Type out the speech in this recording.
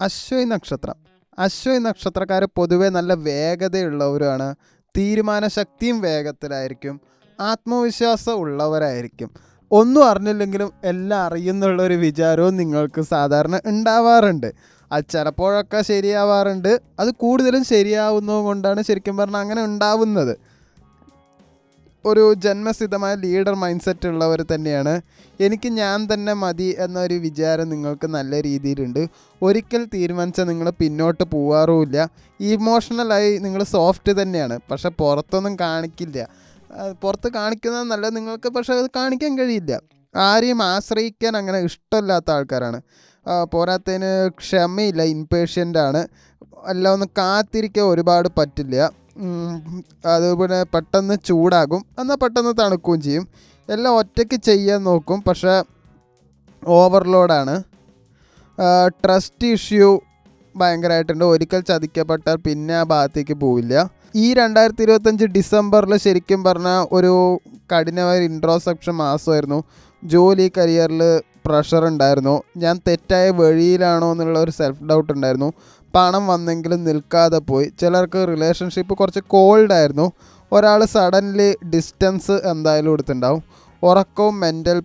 അശ്വതി നക്ഷത്രം. അശ്വതി നക്ഷത്രക്കാർ പൊതുവെ നല്ല വേഗതയുള്ളവരാണ്. തീരുമാനശക്തിയും വേഗത്തിലായിരിക്കും. ആത്മവിശ്വാസം ഉള്ളവരായിരിക്കും. ഒന്നും അറിഞ്ഞില്ലെങ്കിലും എല്ലാം അറിയുന്നുള്ള ഒരു വിചാരവും നിങ്ങൾക്ക് സാധാരണ ഉണ്ടാവാറുണ്ട്. അത് ചിലപ്പോഴൊക്കെ ശരിയാവാറുണ്ട്. അത് കൂടുതലും ശരിയാവുന്നത് കൊണ്ടാണ് ശരിക്കും പറഞ്ഞാൽ അങ്ങനെ ഉണ്ടാവുന്നത്. ഒരു ജന്മസിദ്ധമായ ലീഡർ മൈൻഡ് സെറ്റ് ഉള്ളവർ തന്നെയാണ്. എനിക്ക് ഞാൻ തന്നെ മതി എന്നൊരു വിചാരം നിങ്ങൾക്ക് നല്ല രീതിയിലുണ്ട്. ഒരിക്കൽ തീരുമാനിച്ചാൽ നിങ്ങൾ പിന്നോട്ട് പോവാറുമില്ല. ഇമോഷണലായി നിങ്ങൾ സോഫ്റ്റ് തന്നെയാണ്. പക്ഷെ പുറത്തൊന്നും കാണിക്കില്ല. പുറത്ത് കാണിക്കുന്നത് നല്ലത് നിങ്ങൾക്ക് പക്ഷെ അത് കാണിക്കാൻ കഴിയില്ല. ആരെയും ആശ്രയിക്കാൻ അങ്ങനെ ഇഷ്ടമില്ലാത്ത ആൾക്കാരാണ്. പോരാത്തതിന് ക്ഷമയില്ല ഇൻപേഷ്യന്റ് ആണ്. എല്ലാം ഒന്ന് കാത്തിരിക്കാൻ ഒരുപാട് പറ്റില്ല. അതുപോലെ പെട്ടെന്ന് ചൂടാകും. എന്നാൽ പെട്ടെന്ന് തണുക്കുകയും ചെയ്യും. എല്ലാം ഒറ്റയ്ക്ക് ചെയ്യാൻ നോക്കും. പക്ഷേ ഓവർലോഡാണ്. Trust issue ഭയങ്കരമായിട്ടുണ്ട്. ഒരിക്കൽ ചതിക്കപ്പെട്ടാൽ പിന്നെ ആ ഭാഗത്തേക്ക് പോവില്ല. ഈ രണ്ടായിരത്തി ഇരുപത്തഞ്ച് ഡിസംബറിൽ ശരിക്കും പറഞ്ഞാൽ ഒരു കഠിനമായ ഇൻട്രോസെപ്ഷൻ മാസമായിരുന്നു. ജോലി കരിയറിൽ പ്രഷർ ഉണ്ടായിരുന്നു. ഞാൻ തെറ്റായ വഴിയിലാണോ എന്നുള്ള ഒരു സെൽഫ് ഡൗട്ട് ഉണ്ടായിരുന്നു. പണം വന്നെങ്കിലും നിൽക്കാതെ പോയി. ചിലർക്ക് റിലേഷൻഷിപ്പ് കുറച്ച് കോൾഡ് ആയിരുന്നു. ഒരാൾ സഡൻലി ഡിസ്റ്റൻസ് എന്തായാലും എടുത്തിട്ടുണ്ടാവും. ഉറക്കവും മെന്റൽ